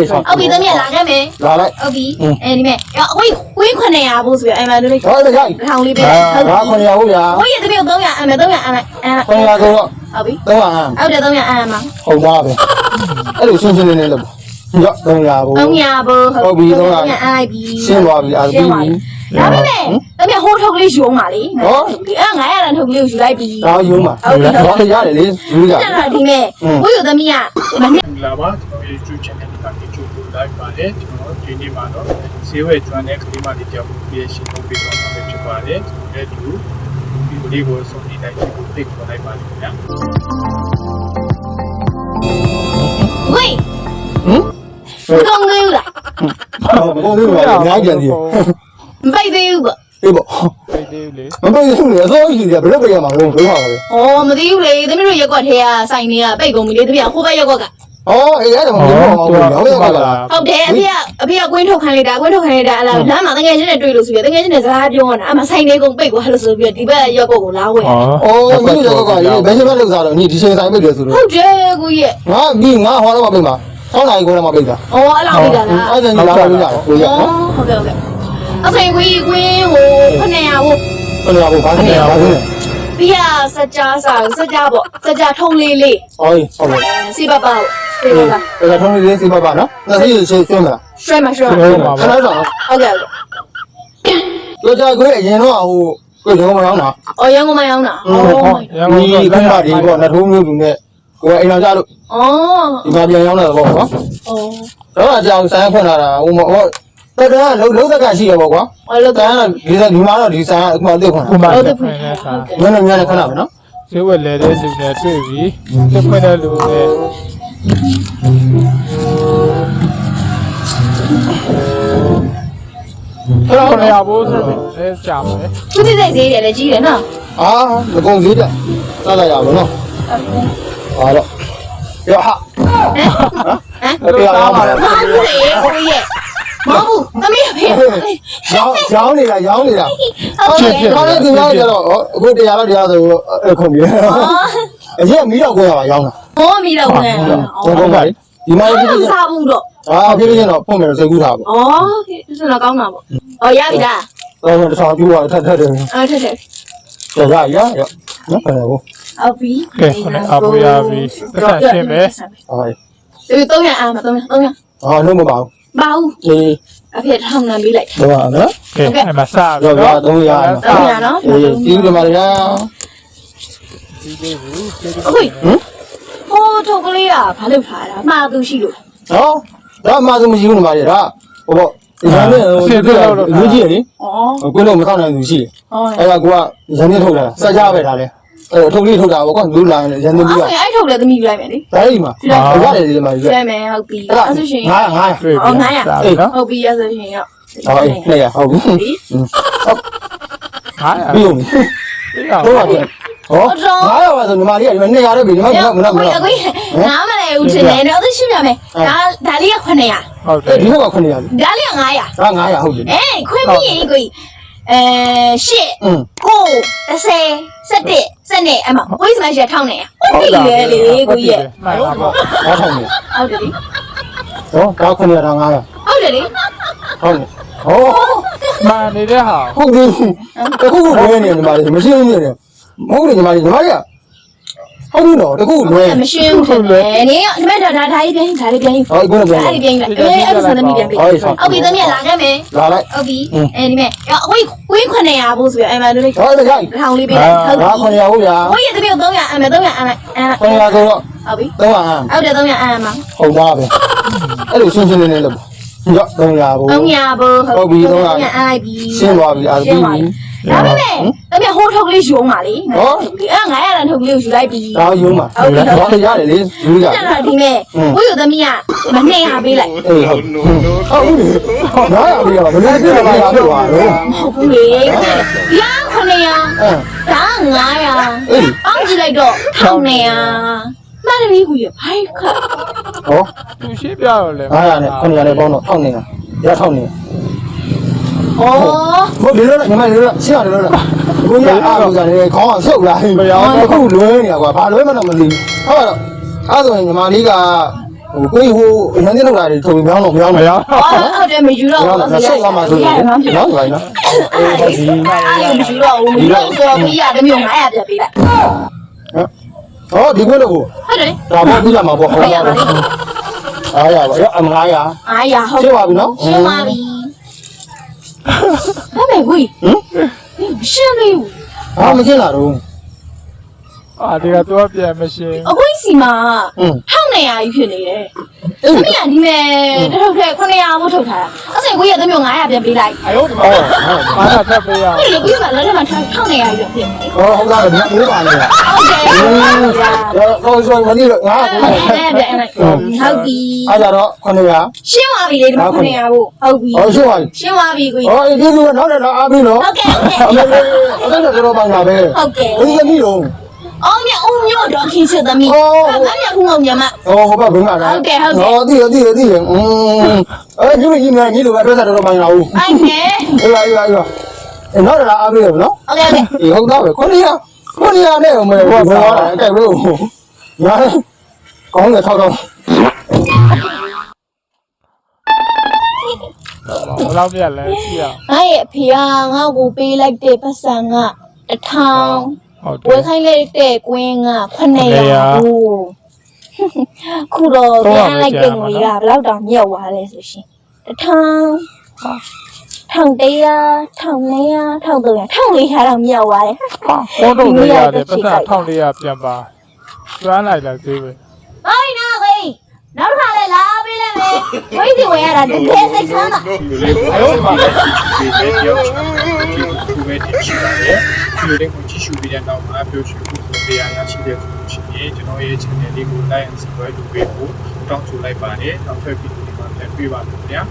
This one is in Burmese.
ဟေးဆောင်ဟုတ်ပြီသမီးလာခဲ့မယ်လာလိုက်ဟုတ်ပြီအဲဒီမဲ့အဝေးဝင်း900ဘူးဆိုပြီးအမှန်တို့လေးဟောလေရိုက်ထောင်လေးပေးဟုတ်ဒါပြီခွန်ရဟုတ်ရဝေးရသမီးကို300အမှန်300အမှန်အမှန်ခွန်ရဆိုတော့ဟုတ်ပြီတော့အမ်ဟုတ်တယ်300အမှန်မှာဟုတ်သားပဲအဲ့လိုရှင်းရှင်းလင်းလင်းလုပ်ရော့တော့ရဘူး300ဘူးအပ်လိုက်ပြီရှင်းသွားပြီအာပြီးပြီဒါပေမဲ့ သမီးဟိုးထုတ်လေးယူအောင်ပါလေအဲ900တန်ထုတ်လေးကိုယူလိုက်ပြီဒါယူမှာတော့ရတယ်လေယူရအဲ့ဒါဒီမဲ့ဝေးရသမီးကမနေ့မင်္ဂလာပါကျွန်တော် YouTube channel ကနေကြိုဆိုလိုက်ပါတယ်ကျွန်တော်ဒီနေ့မှာတော့ဈေးဝယ်ကျွမ်းတဲ့ကလေးမလေးတယောက်ကိုပြည့်ရှင်းလုပ်ပေးသွားမှာဖြစ်ပါတယ်ကျွန်တော်လည်းဒီဒီလေးကိုဆုံးဖြတ်လိုက်ပြီးသိခေါ်လိုက်ပါလိမ့်ခင်ဗျာဝေးဟမ်မကောင်းသေးဘူးလားဟောဘယ်လိုလဲအများကြီးကြံစီမပိတ်သေးဘူးပေါ့ အေးပေါ့ပိတ်သေးလေမပိတ်ဘူးလေအစိုးရကြီးကဘယ်လိုပိတ်ရမှာလဲဘယ်လိုဟာလဲ။အော်မသိဘူးလေသမီးတို့ရက်ကွက်ထဲကစိုင်နေတာပိတ်ကုန်ပြီလေတပြက်ဟိုဘက်ရက်ကွက်ကအော်အေးအဲ့ဒါမှမဟုတ်ဘူးဟုတ်ရဲ့ကလားဟုတ်တယ်အဖေကအဖေကကွင်းထုတ်ခိုင်းလိုက်တာကွင်းထုတ်ခိုင်းလိုက်တာအလားလမ်းမှာတငယ်ချင်းနဲ့တွေ့လို့ဆိုပြီးတငယ်ချင်းနဲ့စကားပြောနေတာအမဆိုင်လေးကုန်ပိတ်သွားလို့ဆိုပြီးဒီဘက်ရက်ကွက်ကိုလာဝယ်အော်ညီတို့ကကြီးဘယ်ချိန်မှလောက်စားတော့ညီဒီချိန်ဆိုင်ပိတ်တယ်ဆိုတော့ဟုတ်တယ်ကိုကြီးငါပြီးငါဟောတော့မပိတ်မှာဆောင်းနိုင်ကိုတော့မပိတ်တာ။အော်အဲ့လောက်ပိတ်တာလားအဲ့ဒါညီလာလို့ရတယ်ကိုရ။အော်ဟုတ်ကဲ့ဟုတ်ကဲ့။ အဆိုင်ကိုကြီးကွင်းဟို900ဟိုဘယ်လိုဘာဖြစ်လဲဘာဖြစ်လဲပြရစကြစာစကြပေါ့စကြထုံးလေးလေးအော်ဟုတ်ကဲ့စီပပပေါ့စီပပဒါထုံးလေးစီပါပါနော်ဒါစီရှင်းရှင်းမလားရွှဲမရွှဲခဏတော့ဟုတ်ကဲ့ဟုတ်ကဲ့တို့ကြကိုအရင်တော့ဟိုကိုရုံးမအောင်တာအော်ရန်ကုန်မရောက်တာအော်ရန်ကုန်ဒီကမ်းပါဒီပေါ့နှထုံးမျိုးလူနဲ့ကိုအိမ်တော်ကြလို့အော်ဒီမှာပြန်ရောက်လာတော့ပေါ့နော်အော်တော့အကြောင်းဆိုင်ဖွင့်လာတာဟိုဟိုတ က်တန်းလုံးလုံးသက်ကရှိရပေါ့ကွာအော်လို့တန်းကဒီဒီမှာတော့ဒီဆိုင်ကအခုမှတက်ခွင့်ခုမှဟုတ်တတယ်ယ်ဖွဖွင့်င့်ထားနေတာဟုတ်တယ်ညနေညနေခဏပဲနော်ဈေးဝယ်လဲတဲ့လူနဲ့တွေ့ပြီတက်ဖွင့်တဲ့လူနဲ့အဲ့တော့ခဏရဖို့ဆိုတော့လဲကြာမယ်သူတိစိတ်သေးတယ်လည်းကြီးတယ်နော်အာမကုန်သေးတယ်စလာရပါနော်ဟာတော့ရဟာဟမ်အဲ့ပြရအောင်ပါလားမဟုတ်ဘူးလေကိုကြီးရဲ့ မဟုတ်ဘူးသမီးဖေရောင်းရောင်းနေတာရောင်းနေတာဟုတ်တယ်ဒီမှာလည်းဒီမှာကျတော့အခုတရားတော့တရားဆိုအဲ့ခုံပြီအော်အရင်မီးတော့ကိုရပါရောင်းတာဟောမီတော့ဝင်ကျွန်တော်ကဒီမှာအော်ပြည့်ပြည့်စားဘူးတော့အာပြည့်ပြည့်တော့ပုံမယ်စိတ်ကူးထားပါအော်ဒီစတော့ကောင်းတာပေါ့အော်ရပြီလားတော့တစ်ဆောင်ပြူသွားထက်ထက်တယ်အော်ထက်ထက်ရရရရနော်ဘယ်လိုဟုတ်ပြီကဲခဏအပူရပြီတက်ရှင်းမယ်အာဒီ300အားမ300 300အာလုံးမပါဘူး ပါဦးအေးအဖေထောင်းနံပေးလိုက်တော့ပါနော်ကဲအမစားတော့ပါ300 300နော်အေးဒီဒီမှာရဒီလေးကိုကျေးဇူးအခုဟိုးထုတ်ကလေးကဘာလုပ်ထားတာမှားသူရှိလို့နော်ဒါမှသူမရှိဘူးညီမလေးဒါဟိုပေါ့ဒီမှာလည်းဟိုဒီကလူကြီးလေဩကိုလုံးမဆောင်နိုင်သူရှိတယ်ဟောအဲ့ဒါကရန်နေထုတ်လာစကြပဲဒါလဲ အဲထုတ်လေးထုတ်တာပေါ့ကွာလူလာရန်သူလူကအဲ့ထုတ်လဲသမီးယူလိုက်မယ်လေဒါဒီမှာဟုတ်ပါတယ်ဒီမှာယူလိုက်မယ်ဟုတ်ပြီအဲ့ဆိုရှင်900 900ဟုတ်900ဟုတ်ပြီအဲ့ဆိုရှင်ရောက်ဟုတ်ပြီဟုတ်ပြီဟုတ်900ပြီးအောင်ဟုတ်ပါတယ်ဟော900ပါဆိုညီမလေးကဒီမှာ200တော့ပြီညီမကမလားမလားကိုငားမလဲဦးထင်တယ်တော့သူရှင်းပြမယ်ဒါဒါလေးက900ဟုတ်တယ်ဒီနောက်က900ဒါလေးက900ဒါ900ဟုတ်တယ်အေးခွင့်ပြီးရင်ကိုအဲရှစ်ကို10 11 စက်နဲ့အမကိုကြီးစမရထောင်းနေဟုတ်ပြီလေလေကိုကြီးရဲ့မှန်ပါပေါ့ဟောထောင်းနေဟုတ်တယ်လေဟောကောက်ခွန်ရတာ900ဟုတ်တယ်လေဟုတ်ဟောမှန်နေတဲ့ဟာဟုတ်ပြီတခုခုဘယ်နေနေမှာလဲမရှိဘူးနေတယ်မဟုတ်တယ်ညီမကြီးညီမကြီး ဟုတ်ပြီတော့တခုလွဲမရှင်းဘူးလေနေဒီမဲ့ဒါဒါကြီးပြန်ဒါလေးပြန်ဟောအခုလည်းပြန်အဲ့ဒီပြန်လိုက်အေးအဲ့ဒီစသမီးပြန်ပြီဟုတ်ပြီသမီးလာခဲ့မယ်လာလိုက်ဟုတ်ပြီအဲဒီမဲ့အဝေးဝင်း900ဘူးဆိုပြီးအမှန်တို့လေးဟောလေရိုက်ထောင်လေးပေးလိုက်ဟုတ်ဒါပြီ900ဟုတ်ရဝေးရသမီး300အမှန်300အမှန်အဲ900ဆိုတော့ဟုတ်ပြီ300ဟုတ်တယ်300အမှန်ဟုတ်သားပဲအဲ့လိုရှင်းရှင်းလင်းလင်းလုပ်ရော့300ဘူး300ဘူးအပ်လိုက်ပြီရှင်းသွားပြီအာပြီးပြီ ဒါပေမဲ့သမီးဟိုးထုတ်လေးယူအောင်ပါလေအဲ900တန်ထုတ်လေးကိုယူလိုက်ပြီဒါယူမှာတော့ရတယ်လေယူရကျတော့ဒီမဲ့ဝေးရသမီးကမ200ပေးလိုက်အေးဟုတ်ဟုတ်ပြီနားရပြီဘယ်လိုပြရမှာလဲတော့ဟုတ်ဘူးလေရာ900အဲဒါ900အေးအောင်းကြည့်လိုက်တော့1900မှန်တယ်လေကိုရဘိုက်ခတ်ဟောသူရှင်းပြတော့လေ900နဲ့900နဲ့ပေါင်းတော့1000နေရ1000နေ ဩဟုတ်လေလို့ညီမလေးလို့ရှင်းရတယ်လို့ကိုကြီးအားလို့ကနေခေါင်းအောင်ဆုပ်လာအခုလွဲနေကွာဘာလွဲမှတော့မသိဘူးဟုတ်တော့အဲ့ဆိုရင်ညီမလေးကဟိုကိုကြီးဟိုရန်တဲ့လောက်တာတွေထုံပြောင်းတော့ပြောင်းမရအော်ဟုတ်တယ်မယူတော့ပြောင်းဘူးတော့ဆက်သွားမှဆိုရင်နော်ဒီပါနော်အဲ့ဒါမယူတော့ဘူးမယူတော့ဆိုတော့ပြီးရတယ်မျိုး900ပြပေးလိုက်ဟောဒီကွလို့ဟုတ်တယ်ဒါမှပြီးလာမှာပေါ့ဟုတ်ပါဘူးအားရပါရောအမ900 900ဟုတ်ရှင်းပါပြီနော်ရှင်းပါပြီ ဘာမဲကိုဟမ်ရှင်းလေးဘူးဘာမရှင်းလာတော့အာဒီကတော့ပြန်မရှင်းအကိုစီမှာဟင်း1900ကြီးဖြစ်နေတယ်အေးသမီးကဒီမဲ့တထုတ်ထဲ900မို့ထုတ်ထားတာ အဲ့ဆိုကိုရသမီး900ပြန်ပေးလိုက်အယုတ်ဒီမှာအော်ဘာသာတက်ပေးရအောင်ဒီလိုကိုကလက်ထက်မှာ1900ကြီးပြန်ဖြစ်နေတယ်ဟောဟုတ်တာဗျာဘူးပါနေလားဟုတ်တယ်ဟုတ်ပါတော့ဆိုမသိတော့ငါကအဲ့ဒါအဲ့ဟုတ်ပြီအားကြတော့900ရှင်းသွားပြီလေဒီမှာ900ဖို့ဟုတ်ပြီဟောရှင်းပါပြီရှင်းသွားပြီကိုဟောဒီလူကနောက်တော့အားပြီးနော်ဟုတ်ကဲ့ဟုတ်ကဲ့အမေလေးအဲ့ဒါတော့ပါလာပဲဟုတ်ကဲ့ဘယ်သမီး လုံးအော်မြအုံညို့တော့ခင်ချသမီးအော်ဘာမြခုငုံညမဟောဟောပါဘယ်မှာလဲဟုတ်ကဲ့ဟုတ်ကဲ့ဟောဒီဒီဒီอืมအဲ့ဒီကြီးများကြီးလိုပဲအတွက်တော့တော့ပါလာဘူးအိုင်နဲအေးပါအေးပါအေးပါအဲ့နောက်တော့အားပြီးရောနော်ဟုတ်ကဲ့ဟုတ်ကဲ့အေးဟုတ်တော့ပဲခုနကခုနကနဲ့ဟိုမဲဟိုဘာလဲအဲ့ဘယ်လိုညာကောင်းတယ်ထောက်တော့ဘယ်လောက်ပြက်လဲကြည့်ရအောင် ငါရဲ့အဖေကငါ့ကိုပေးလိုက်တဲ့ပတ်စံကတစ်ထောင် ဟုတ်တဝယ်ယ်ခိုင်းလိုက်တဲ့ကွင်းက900ကိုခုတော့ပြန်လိုက်တဲ့ငွေကဘယ်တော့တောင်မြတ်သွားလဲဆိုရှင်တစ်ထောင်ထောင်တရားထောင်နေရထောင်သုံးရထောင်လေးထားတော့မြတ်သွားတယ်ဟာဖုန်းတော့ရတယ်ပတ်သက်1400ပြန်ပါကျွမ်းလိုက်လားသေးပဲ။ဘာလို့နာခေးနောက်တစ်ခါလဲလာပေးလိုက်မယ်။ဝိစီဝင်ရတာတကယ်စိတ်ချမ်းသာအယုတ်ဒီမှာဒီပဲပြောချင်တယ်ဒီကိုပဲတည်ရှိပါတယ် ဒီလိုလေးကိုကြည့်ရှုပြီးတဲ့နောက်မှာပြောချင်ဖို့တရားရရှိတဲ့ဆိုလို့ရှိရင်ကျွန်တော်ရဲ့ channel လေးကို like and subscribe လုပ်ပေးဖို့တောင်းဆိုလိုက်ပါတယ်နောက်ထပ်ဗီဒီယိုတွေမှာပြန်တွေ့ပါမယ်ခင်ဗျာ